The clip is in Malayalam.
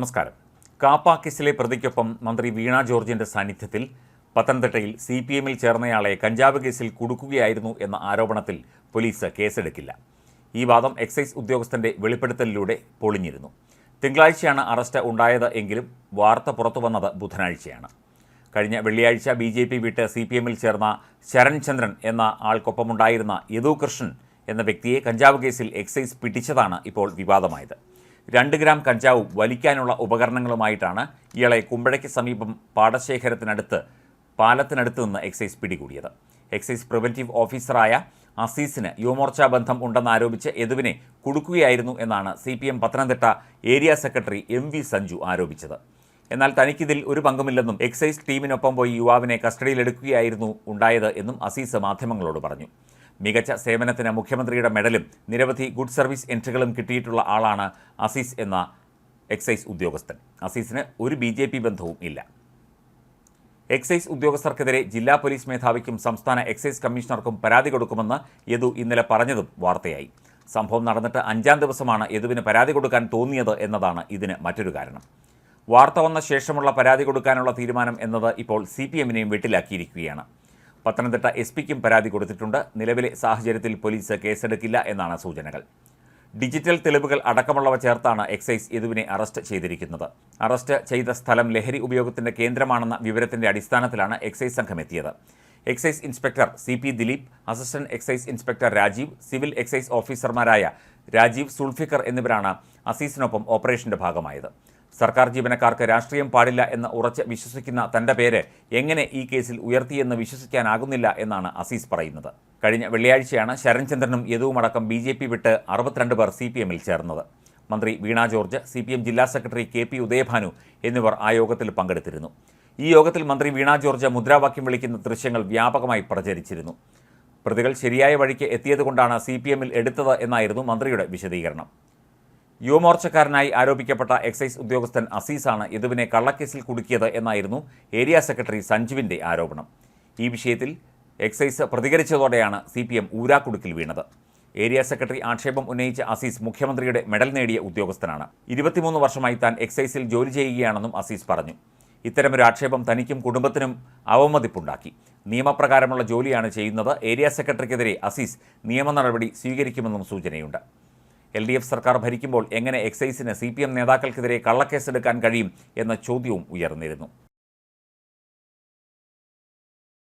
നമസ്കാരം. കാപ്പ കേസിലെ പ്രതിക്കൊപ്പം മന്ത്രി വീണ ജോർജിന്റെ സാന്നിധ്യത്തിൽ പത്തനംതിട്ടയിൽ സി പി എമ്മിൽ ചേർന്നയാളെ കഞ്ചാവ് കേസിൽ കുടുക്കുകയായിരുന്നു എന്ന ആരോപണത്തിൽ പോലീസ് കേസെടുക്കില്ല. ഈ വാദം എക്സൈസ് ഉദ്യോഗസ്ഥന്റെ വെളിപ്പെടുത്തലിലൂടെ പൊളിഞ്ഞിരുന്നു. തിങ്കളാഴ്ചയാണ് അറസ്റ്റ് ഉണ്ടായത് എങ്കിലും വാർത്ത പുറത്തുവന്നത് ബുധനാഴ്ചയാണ്. കഴിഞ്ഞ വെള്ളിയാഴ്ച ബി ജെ പി വിട്ട് സി പി എമ്മിൽ ചേർന്ന ശരൺചന്ദ്രൻ എന്ന ആൾക്കൊപ്പമുണ്ടായിരുന്ന യദു കൃഷ്ണൻ എന്ന വ്യക്തിയെ കഞ്ചാവ് കേസിൽ എക്സൈസ് പിടിച്ചതാണ് ഇപ്പോൾ വിവാദമായത്. രണ്ട് ഗ്രാം കഞ്ചാവും വലിക്കാനുള്ള ഉപകരണങ്ങളുമായിട്ടാണ് ഇയാളെ കുമ്പഴയ്ക്ക് സമീപം പാടശേഖരത്തിനടുത്ത് പാലത്തിനടുത്ത് നിന്ന് എക്സൈസ് പിടികൂടിയത്. എക്സൈസ് പ്രിവന്റീവ് ഓഫീസറായ അസീസിന് യുവമോർച്ച ബന്ധം ഉണ്ടെന്നാരോപിച്ച് എതുവിനെ കുടുക്കുകയായിരുന്നു എന്നാണ് C P M Pathanamthitta area secretary M V Sanju ആരോപിച്ചത്. എന്നാൽ തനിക്കിതിൽ ഒരു പങ്കുമില്ലെന്നും എക്സൈസ് ടീമിനൊപ്പം പോയി യുവാവിനെ കസ്റ്റഡിയിലെടുക്കുകയായിരുന്നു ഉണ്ടായത് എന്നും അസീസ് മാധ്യമങ്ങളോട് പറഞ്ഞു. മികച്ച സേവനത്തിന് മുഖ്യമന്ത്രിയുടെ മെഡലും നിരവധി ഗുഡ് സർവീസ് എൻട്രികളും കിട്ടിയിട്ടുള്ള ആളാണ് അസീസ് എന്ന എക്സൈസ് ഉദ്യോഗസ്ഥൻ. അസീസിന് ഒരു ബി ജെ പി ബന്ധവും ഇല്ല. എക്സൈസ് ഉദ്യോഗസ്ഥർക്കെതിരെ ജില്ലാ പോലീസ് മേധാവിക്കും സംസ്ഥാന എക്സൈസ് കമ്മീഷണർക്കും പരാതി കൊടുക്കുമെന്ന് യദു ഇന്നലെ പറഞ്ഞതും വാർത്തയായി. സംഭവം നടന്നിട്ട് അഞ്ചാം ദിവസമാണ് യദുവിന് പരാതി കൊടുക്കാൻ തോന്നിയത് എന്നതാണ് ഇതിന് മറ്റൊരു കാരണം. വാർത്ത വന്ന ശേഷമുള്ള പരാതി കൊടുക്കാനുള്ള തീരുമാനം എന്നത് ഇപ്പോൾ സി പി എമ്മിനെയും വെട്ടിലാക്കിയിരിക്കുകയാണ്. പത്തനംതിട്ട എസ് പിക്കും പരാതി കൊടുത്തിട്ടുണ്ട്. നിലവിലെ സാഹചര്യത്തിൽ പോലീസ് കേസെടുക്കില്ല എന്നാണ് സൂചനകൾ. ഡിജിറ്റൽ തെളിവുകൾ അടക്കമുള്ളവ ചേർത്താണ് എക്സൈസ് യദുവിനെ അറസ്റ്റ് ചെയ്തിരിക്കുന്നത്. അറസ്റ്റ് ചെയ്ത സ്ഥലം ലഹരി ഉപയോഗത്തിന്റെ കേന്ദ്രമാണെന്ന വിവരത്തിന്റെ അടിസ്ഥാനത്തിലാണ് എക്സൈസ് സംഘം എത്തിയത് excise inspector C P Dileep assistant excise inspector Rajeev civil excise ഓഫീസർമാരായ രാജീവ് സുൾഫിക്കർ എന്നിവരാണ് അസീസിനൊപ്പം ഓപ്പറേഷന്റെ ഭാഗമായത്. സർക്കാർ ജീവനക്കാർക്ക് രാഷ്ട്രീയം പാടില്ല എന്ന് ഉറച്ച് വിശ്വസിക്കുന്ന തന്റെ പേര് എങ്ങനെ ഈ കേസിൽ ഉയർത്തിയെന്ന് വിശ്വസിക്കാനാകുന്നില്ല എന്നാണ് അസീസ് പറയുന്നത്. കഴിഞ്ഞ വെള്ളിയാഴ്ചയാണ് ശരൺചന്ദ്രനും യദുവുമടക്കം ബി ജെ പി വിട്ട് അറുപത്തിരണ്ട് പേർ സി പി എമ്മിൽ ചേർന്നത്. മന്ത്രി Veena George C P M ജില്ലാ സെക്രട്ടറി കെ പി ഉദയഭാനു എന്നിവർ ആ യോഗത്തിൽ പങ്കെടുത്തിരുന്നു. ഈ യോഗത്തിൽ മന്ത്രി വീണ ജോർജ് മുദ്രാവാക്യം വിളിക്കുന്ന ദൃശ്യങ്ങൾ വ്യാപകമായി പ്രചരിച്ചിരുന്നു. പ്രതികൾ ശരിയായ വഴിക്ക് എത്തിയതുകൊണ്ടാണ് സി പി എമ്മിൽ എടുത്തത് എന്നായിരുന്നു മന്ത്രിയുടെ വിശദീകരണം. യുവമോർച്ചക്കാരനായി ആരോപിക്കപ്പെട്ട എക്സൈസ് ഉദ്യോഗസ്ഥൻ അസീസാണ് യദുവിനെ കള്ളക്കേസിൽ കുടുക്കിയത് എന്നായിരുന്നു ഏരിയ സെക്രട്ടറി സഞ്ജുവിന്റെ ആരോപണം. ഈ വിഷയത്തിൽ എക്സൈസ് പ്രതികരിച്ചതോടെയാണ് സി പി എം ഊരാക്കുടുക്കിൽ വീണത്. ഏരിയ സെക്രട്ടറി ആക്ഷേപം ഉന്നയിച്ച അസീസ് മുഖ്യമന്ത്രിയുടെ മെഡൽ നേടിയ ഉദ്യോഗസ്ഥനാണ്. ഇരുപത്തിമൂന്ന് വർഷമായി താൻ എക്സൈസിൽ ജോലി ചെയ്യുകയാണെന്നും അസീസ് പറഞ്ഞു. ഇത്തരമൊരു ആക്ഷേപം തനിക്കും കുടുംബത്തിനും അവമതിപ്പുണ്ടാക്കി. നിയമപ്രകാരമുള്ള ജോലിയാണ് ചെയ്യുന്നത്. ഏരിയ സെക്രട്ടറിക്കെതിരെ അസീസ് നിയമ നടപടി സ്വീകരിക്കുമെന്നും സൂചനയുണ്ട്. എൽ ഡി എഫ് സർക്കാർ ഭരിക്കുമ്പോൾ എങ്ങനെ എക്സൈസിന് സി പി എം നേതാക്കൾക്കെതിരെ കള്ളക്കേസെടുക്കാൻ കഴിയും എന്ന ചോദ്യവും ഉയർന്നിരുന്നു.